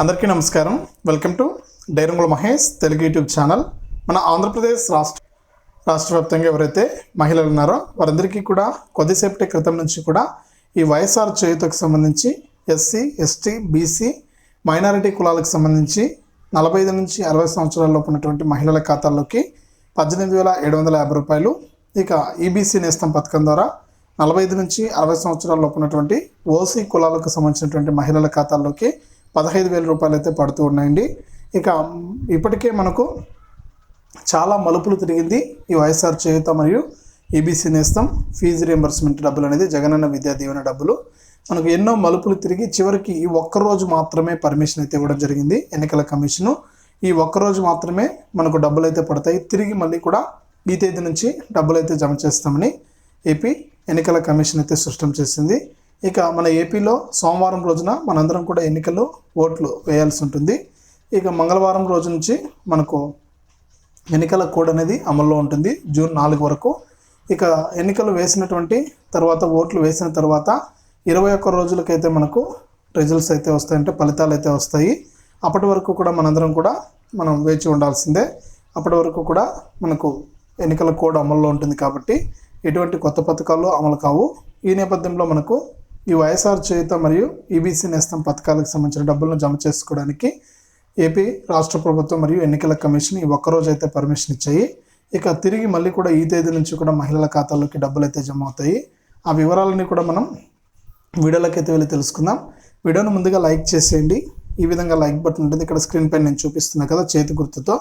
అందరికీ నమస్కారం. Welcome to Dairangula Mahesh Telugu YouTube channel. మన ఆంధ్రప్రదేశ్ రాష్ట్ర రాష్ట్ర వ్యాప్తంగా ఎవరైతే మహిళలు ఉన్నారో వారందరికీ కూడా కొద్దిసేపటి క్రితం నుంచి కూడా ఈ వైఎస్ఆర్ చేయుతకు సంబంధించి ఎస్సీ ఎస్టీ బీసీ మైనారిటీ కులాలకు సంబంధించి నలభై ఐదు నుంచి అరవై సంవత్సరాలలోపు ఉన్నటువంటి మహిళల ఖాతాల్లోకి పద్దెనిమిది వేల ఏడు వందల యాభై రూపాయలు ఇక ఈబీసీ నేస్తం పథకం ద్వారా నలభై ఐదు నుంచి అరవై సంవత్సరాల లోపు ఉన్నటువంటి ఓసీ కులాలకు సంబంధించినటువంటి మహిళల ఖాతాల్లోకి పదహైదు వేల రూపాయలు అయితే పడుతూ ఉన్నాయండి. ఇక ఇప్పటికే మనకు చాలా మలుపులు తిరిగింది ఈ వైఎస్ఆర్ చేయుత మరియు ఈబీసీ నేస్తం. ఫీజు రియంబర్స్మెంట్ డబ్బులు అనేది జగనన్న విద్యా దీవెన డబ్బులు. మనకు ఎన్నో మలుపులు తిరిగి చివరికి ఈ ఒక్కరోజు మాత్రమే పర్మిషన్ అయితే ఇవ్వడం జరిగింది ఎన్నికల కమిషను. ఈ ఒక్కరోజు మాత్రమే మనకు డబ్బులు అయితే పడతాయి. తిరిగి మళ్ళీ కూడా ఈ తేదీ నుంచి డబ్బులు అయితే జమ చేస్తామని ఏపీ ఎన్నికల కమిషన్ అయితే స్పష్టం చేసింది. ఇక మన ఏపీలో సోమవారం రోజున మనందరం కూడా ఎన్నికల్లో ఓట్లు వేయాల్సి ఉంటుంది. ఇక మంగళవారం రోజు నుంచి మనకు ఎన్నికల కోడ్ అనేది అమల్లో ఉంటుంది. జూన్ నాలుగు వరకు. ఇక ఎన్నికలు వేసినటువంటి తర్వాత ఓట్లు వేసిన తర్వాత ఇరవై ఒక్క రోజులకైతే మనకు రిజల్ట్స్ అయితే వస్తాయంటే ఫలితాలు అయితే వస్తాయి. అప్పటి వరకు కూడా మనందరం కూడా మనం వేచి ఉండాల్సిందే. అప్పటి వరకు కూడా మనకు ఎన్నికల కోడ్ అమల్లో ఉంటుంది కాబట్టి ఎటువంటి కొత్త పథకాలు అమలు కావు. ఈ నేపథ్యంలో మనకు ఈ వైఎస్ఆర్ చేయుత మరియు ఈబీసీ నేస్తం పథకాలకు సంబంధించిన డబ్బులను జమ చేసుకోవడానికి ఏపీ రాష్ట్ర ప్రభుత్వం మరియు ఎన్నికల కమిషన్ ఈ ఒక్కరోజు అయితే పర్మిషన్ ఇచ్చాయి. ఇక తిరిగి మళ్ళీ కూడా ఈ తేదీ నుంచి కూడా మహిళల ఖాతాల్లోకి డబ్బులు అయితే జమ అవుతాయి. ఆ వివరాలన్నీ కూడా మనం వీడియోలోకి అయితే వెళ్ళి తెలుసుకుందాం. వీడియోను ముందుగా లైక్ చేసేయండి. ఈ విధంగా లైక్ బటన్ ఉంటుంది. ఇక్కడ స్క్రీన్ పైన నేను చూపిస్తున్నా కదా చేతి గుర్తుతో.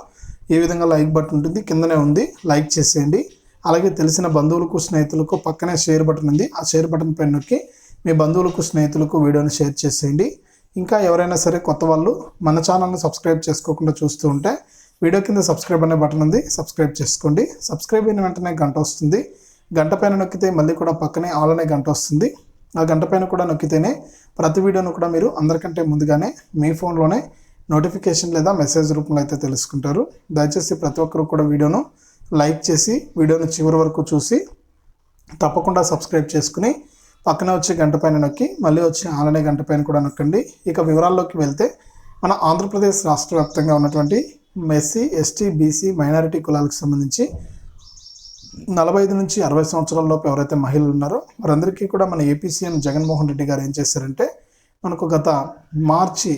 ఈ విధంగా లైక్ బటన్ ఉంటుంది. కిందనే ఉంది. లైక్ చేసేయండి. అలాగే తెలిసిన బంధువులకు స్నేహితులకు పక్కనే షేర్ బటన్ ఉంది. ఆ షేర్ బటన్ పైన నొక్కి మీ బంధువులకు స్నేహితులకు వీడియోని షేర్ చేసేయండి. ఇంకా ఎవరైనా సరే కొత్త వాళ్ళు మన ఛానల్ని సబ్స్క్రైబ్ చేసుకోకుండా చూస్తూ ఉంటే వీడియో కింద సబ్స్క్రైబ్ అనే బటన్ ఉంది సబ్స్క్రైబ్ చేసుకోండి. సబ్స్క్రైబ్ అయిన వెంటనే గంట వస్తుంది. గంట పైన నొక్కితే మళ్ళీ కూడా పక్కనే ఆల్ అనే గంట వస్తుంది. ఆ గంట పైన కూడా నొక్కితేనే ప్రతి వీడియోను కూడా మీరు అందరికంటే ముందుగానే మీ ఫోన్లోనే నోటిఫికేషన్ లేదా మెసేజ్ రూపంలో అయితే తెలుసుకుంటారు. దయచేసి ప్రతి ఒక్కరు కూడా వీడియోను లైక్ చేసి వీడియోను చివరి వరకు చూసి తప్పకుండా సబ్స్క్రైబ్ చేసుకుని పక్కన వచ్చే గంట పైన నొక్కి మళ్ళీ వచ్చే ఆలనే గంట పైన కూడా నొక్కండి. ఇక వివరాల్లోకి వెళ్తే మన ఆంధ్రప్రదేశ్ రాష్ట్ర వ్యాప్తంగా ఉన్నటువంటి ఎస్సీ ఎస్టీ బీసీ మైనారిటీ కులాలకు సంబంధించి నలభై ఐదు నుంచి అరవై సంవత్సరాలలోపు ఎవరైతే మహిళలు ఉన్నారో వారందరికీ కూడా మన ఏపీ సీఎం జగన్మోహన్ రెడ్డి గారు ఏం చేశారంటే మనకు గత మార్చి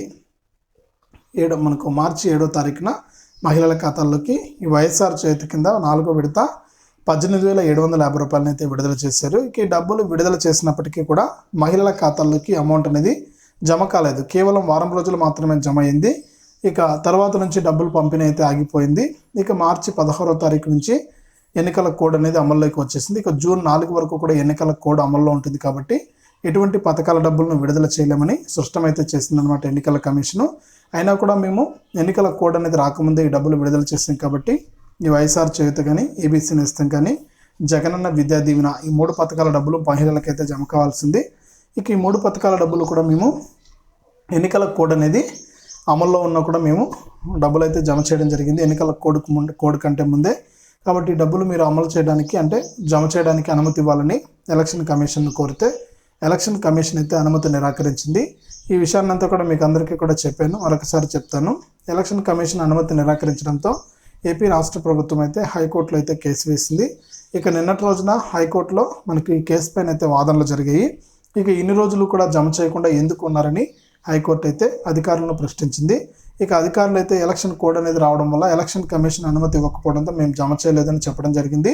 ఏడు మనకు మార్చి ఏడో తారీఖున మహిళల ఖాతాల్లోకి ఈ వైఎస్ఆర్ చేతి కింద నాలుగో విడత పద్దెనిమిది వేల ఏడు వందల యాభై రూపాయలని అయితే విడుదల చేశారు. ఇక ఈ డబ్బులు విడుదల చేసినప్పటికీ కూడా మహిళల ఖాతాల్లోకి అమౌంట్ అనేది జమ కాలేదు. కేవలం వారం రోజులు మాత్రమే జమ అయింది. ఇక తర్వాత నుంచి డబ్బులు పంపిణీ అయితే ఆగిపోయింది. ఇక మార్చి పదహారో తారీఖు నుంచి ఎన్నికల కోడ్ అనేది అమల్లోకి వచ్చేసింది. ఇక జూన్ నాలుగు వరకు కూడా ఎన్నికల కోడ్ అమల్లో ఉంటుంది కాబట్టి ఎటువంటి పథకాల డబ్బులను విడుదల చేయలేమని స్పష్టమైతే చేసిందనమాట ఎన్నికల కమిషను. అయినా కూడా మేము ఎన్నికల కోడ్ అనేది రాకముందే ఈ డబ్బులు విడుదల చేసాం కాబట్టి ఈ వైఎస్ఆర్ చేయుత కానీ ఏబీసీ నేస్తం కానీ జగనన్న విద్యా దీవెన ఈ మూడు పథకాల డబ్బులు మహిళలకైతే జమ కావాల్సింది. ఇక ఈ మూడు పథకాల డబ్బులు కూడా మేము ఎన్నికల కోడ్ అనేది అమల్లో ఉన్న కూడా మేము డబ్బులు అయితే జమ చేయడం జరిగింది. ఎన్నికల కోడ్ ముందు కోడ్ కంటే ముందే. కాబట్టి డబ్బులు మీరు అమలు చేయడానికి అంటే జమ చేయడానికి అనుమతి ఇవ్వాలని ఎలక్షన్ కమిషన్ కోరితే ఎలక్షన్ కమిషన్ అయితే అనుమతి నిరాకరించింది. ఈ విషయాన్నంతా కూడా మీకు అందరికీ కూడా చెప్పాను. మరొకసారి చెప్తాను. ఎలక్షన్ కమిషన్ అనుమతి నిరాకరించడంతో ఏపీ రాష్ట్ర ప్రభుత్వం అయితే హైకోర్టులో అయితే కేసు వేసింది. ఇక నిన్నటి రోజున హైకోర్టులో మనకి ఈ కేసు పైన అయితే వాదనలు జరిగాయి. ఇక ఇన్ని రోజులు కూడా జమ చేయకుండా ఎందుకు ఉన్నారని హైకోర్టు అయితే అధికారులను ప్రశ్నించింది. ఇక అధికారులు అయితే ఎలక్షన్ కోడ్ అనేది రావడం వల్ల ఎలక్షన్ కమిషన్ అనుమతి ఇవ్వకపోవడంతో మేము జమ చేయలేదని చెప్పడం జరిగింది.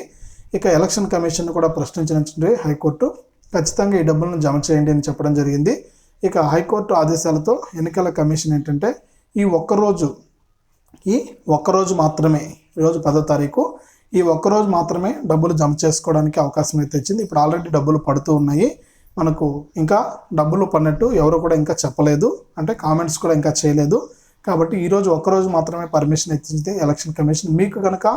ఇక ఎలక్షన్ కమిషన్ కూడా ప్రశ్నించినటువంటి హైకోర్టు ఖచ్చితంగా ఈ డబ్బులను జమ చేయండి అని చెప్పడం జరిగింది. ఇక హైకోర్టు ఆదేశాలతో ఎన్నికల కమిషన్ ఏంటంటే ఈ ఒక్కరోజు ఈ ఒక్కరోజు మాత్రమే ఈరోజు పదో తారీఖు ఈ ఒక్కరోజు మాత్రమే డబ్బులు జమ చేసుకోవడానికి అవకాశం అయితే ఇచ్చింది. ఇప్పుడు ఆల్రెడీ డబ్బులు పడుతూ ఉన్నాయి. మనకు ఇంకా డబ్బులు పడినట్టు ఎవరు కూడా ఇంకా చెప్పలేదు. అంటే కామెంట్స్ కూడా ఇంకా చేయలేదు. కాబట్టి ఈరోజు ఒక్కరోజు మాత్రమే పర్మిషన్ ఇచ్చింది ఎలక్షన్ కమిషన్. మీకు కనుక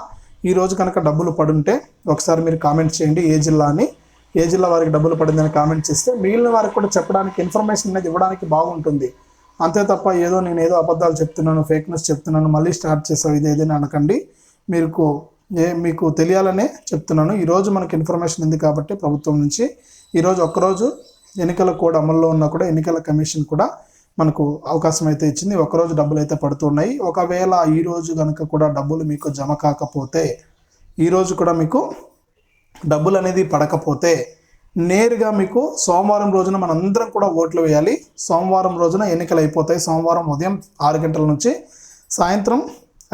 ఈరోజు కనుక డబ్బులు పడుంటే ఒకసారి మీరు కామెంట్ చేయండి ఏ జిల్లా అని. ఏ జిల్లా వారికి డబ్బులు పడిందని కామెంట్ చేస్తే మిగిలిన వారికి కూడా చెప్పడానికి ఇన్ఫర్మేషన్ అనేది ఇవ్వడానికి బాగుంటుంది. అంతే తప్ప ఏదో నేను ఏదో అబద్ధాలు చెప్తున్నాను ఫేక్నెస్ చెప్తున్నాను మళ్ళీ స్టార్ట్ చేసావు ఇది ఏదైనా అనకండి. మీకు ఏ మీకు తెలియాలనే చెప్తున్నాను. ఈరోజు మనకి ఇన్ఫర్మేషన్ ఉంది కాబట్టి ప్రభుత్వం నుంచి. ఈరోజు ఒక్కరోజు ఎన్నికల కోడ్ అమల్లో ఉన్నా కూడా ఎన్నికల కమిషన్ కూడా మనకు అవకాశం అయితే ఇచ్చింది. ఒకరోజు డబ్బులు అయితే పడుతున్నాయి. ఒకవేళ ఈ రోజు కనుక కూడా డబ్బులు మీకు జమ కాకపోతే ఈరోజు కూడా మీకు డబ్బులు అనేది పడకపోతే నేరుగా మీకు సోమవారం రోజున మనందరం కూడా ఓట్లు వేయాలి. సోమవారం రోజున ఎన్నికలు అయిపోతాయి. సోమవారం ఉదయం ఆరు గంటల నుంచి సాయంత్రం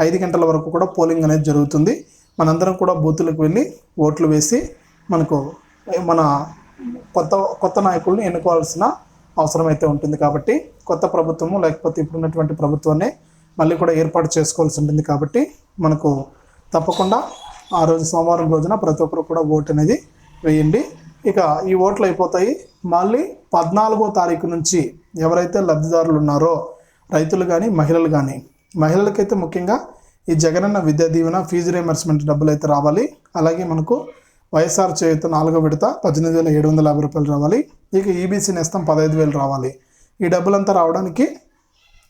ఐదు గంటల వరకు కూడా పోలింగ్ అనేది జరుగుతుంది. మనందరం కూడా బూతులకు వెళ్ళి ఓట్లు వేసి మనకు మన కొత్త కొత్త నాయకుల్ని ఎన్నుకోవాల్సిన అవసరం అయితే ఉంటుంది కాబట్టి కొత్త ప్రభుత్వము లేకపోతే ఇప్పుడున్నటువంటి ప్రభుత్వాన్ని మళ్ళీ కూడా ఏర్పాటు చేసుకోవాల్సి ఉంటుంది కాబట్టి మనకు తప్పకుండా ఆ రోజు సోమవారం రోజున ప్రతి ఒక్కరు కూడా ఓటు అనేది వేయండి. ఇక ఈ ఓట్లు అయిపోతాయి. మళ్ళీ పద్నాలుగో తారీఖు నుంచి ఎవరైతే లబ్ధిదారులు ఉన్నారో రైతులు కానీ మహిళలు కానీ మహిళలకైతే ముఖ్యంగా ఈ జగనన్న విద్యా దీవెన ఫీజు రియంబర్స్మెంట్ డబ్బులు అయితే రావాలి. అలాగే మనకు వైఎస్ఆర్ చేయుత నాలుగో విడత పద్దెనిమిది వేల ఏడు వందల యాభై రూపాయలు రావాలి. ఇక ఈబీసీ నేస్తం పదహైదు వేలు రావాలి. ఈ డబ్బులంతా రావడానికి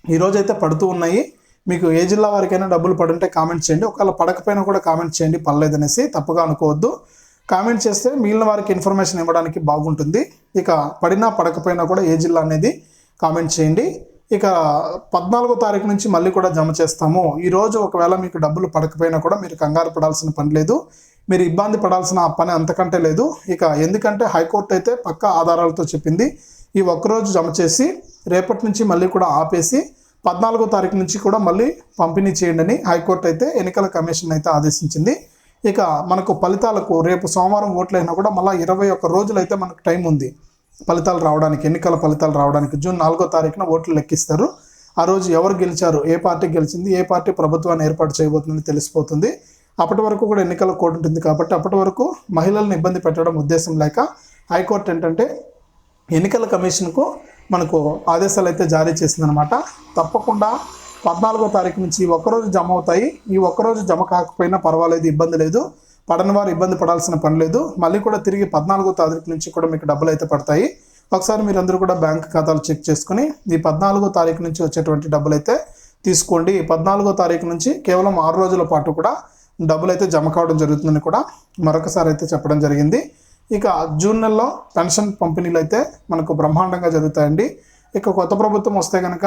ఈరోజు అయితే పడుతూ ఉన్నాయి. మీకు ఏ జిల్లా వారికైనా డబ్బులు పడుంటే కామెంట్ చేయండి. ఒకవేళ పడకపోయినా కూడా కామెంట్ చేయండి. పర్లేదనేసి తప్పుగా అనుకోవద్దు. కామెంట్ చేస్తే మిగిలిన వారికి ఇన్ఫర్మేషన్ ఇవ్వడానికి బాగుంటుంది. ఇక పడినా పడకపోయినా కూడా ఏ జిల్లా అనేది కామెంట్ చేయండి. ఇక పద్నాలుగో తారీఖు నుంచి మళ్ళీ కూడా జమ చేస్తాము. ఈరోజు ఒకవేళ మీకు డబ్బులు పడకపోయినా కూడా మీరు కంగారు పడాల్సిన పని లేదు. మీరు ఇబ్బంది పడాల్సిన పని అంతకంటే లేదు. ఇక ఎందుకంటే హైకోర్టు అయితే పక్క ఆధారాలతో చెప్పింది. ఈ ఒక్కరోజు జమ చేసి రేపటి నుంచి మళ్ళీ కూడా ఆపేసి పద్నాలుగో తారీఖు నుంచి కూడా మళ్ళీ పంపిణీ చేయండి అని హైకోర్టు అయితే ఎన్నికల కమిషన్ అయితే ఆదేశించింది. ఇక మనకు ఫలితాలకు రేపు సోమవారం ఓట్లు అయినా కూడా మళ్ళీ ఇరవై ఒక్క రోజులు అయితే మనకు టైం ఉంది. ఫలితాలు రావడానికి ఎన్నికల ఫలితాలు రావడానికి జూన్ నాలుగో తారీఖున ఓట్లు లెక్కిస్తారు. ఆ రోజు ఎవరు గెలిచారు ఏ పార్టీ గెలిచింది ఏ పార్టీ ప్రభుత్వాన్ని ఏర్పాటు చేయబోతుందని తెలిసిపోతుంది. అప్పటి వరకు కూడా ఎన్నికల కోడ్ ఉంటుంది కాబట్టి అప్పటి వరకు మహిళలను ఇబ్బంది పెట్టడం ఉద్దేశం లేక హైకోర్టు ఏంటంటే ఎన్నికల కమిషన్కు మనకు ఆదేశాలు అయితే జారీ చేసిందనమాట తప్పకుండా పద్నాలుగో తారీఖు నుంచి ఒకరోజు జమ అవుతాయి. ఈ ఒక్కరోజు జమ కాకపోయినా పర్వాలేదు ఇబ్బంది లేదు. పడని వారు ఇబ్బంది పడాల్సిన పని లేదు. మళ్ళీ కూడా తిరిగి పద్నాలుగో తారీఖు నుంచి కూడా మీకు డబ్బులు అయితే పడతాయి. ఒకసారి మీరందరూ కూడా బ్యాంక్ ఖాతాలు చెక్ చేసుకుని ఈ పద్నాలుగో తారీఖు నుంచి వచ్చేటువంటి డబ్బులు అయితే తీసుకోండి. పద్నాలుగో తారీఖు నుంచి కేవలం ఆరు రోజుల పాటు కూడా డబ్బులు అయితే జమ కావడం జరుగుతుందని కూడా మరొకసారి అయితే చెప్పడం జరిగింది. ఇక జూన్ నెలలో పెన్షన్ పంపిణీలు అయితే మనకు బ్రహ్మాండంగా జరుగుతాయండి. ఇక కొత్త ప్రభుత్వం వస్తే కనుక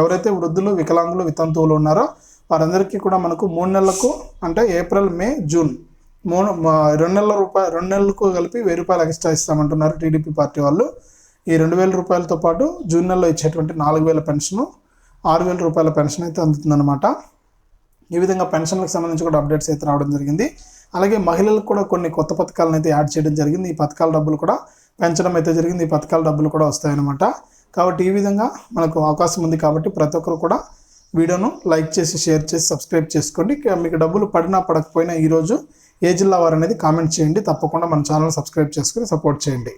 ఎవరైతే వృద్ధులు వికలాంగులు వితంతువులు ఉన్నారో వారందరికీ కూడా మనకు మూడు నెలలకు అంటే ఏప్రిల్ మే జూన్ మూడు రెండు నెలల రూపాయలు రెండు నెలలకు కలిపి వెయ్యి రూపాయలు ఎక్స్ట్రా ఇస్తామంటున్నారు టీడీపీ పార్టీ వాళ్ళు. ఈ రెండు వేల రూపాయలతో పాటు జూన్ నెలలో ఇచ్చేటువంటి నాలుగు వేల పెన్షను ఆరు వేల రూపాయల పెన్షన్ అయితే అందుతుందన్నమాట. ఈ విధంగా పెన్షన్లకు సంబంధించి కూడా అప్డేట్స్ అయితే రావడం జరిగింది. అలాగే మహిళలకు కూడా కొన్ని కొత్త పథకాలను అయితే యాడ్ చేయడం జరిగింది. ఈ పథకాల డబ్బులు కూడా పెంచడం అయితే జరిగింది. ఈ పథకాల డబ్బులు కూడా వస్తాయన్నమాట. కాబట్టి ఈ విధంగా మనకు అవకాశం ఉంది కాబట్టి ప్రతి ఒక్కరు కూడా వీడియోను లైక్ చేసి షేర్ చేసి సబ్స్క్రైబ్ చేసుకోండి. మీకు డబ్బులు పడినా పడకపోయినా ఈరోజు ఏ జిల్లా వారు అనేది కామెంట్ చేయండి. తప్పకుండా మన ఛానల్ సబ్స్క్రైబ్ చేసుకుని సపోర్ట్ చేయండి.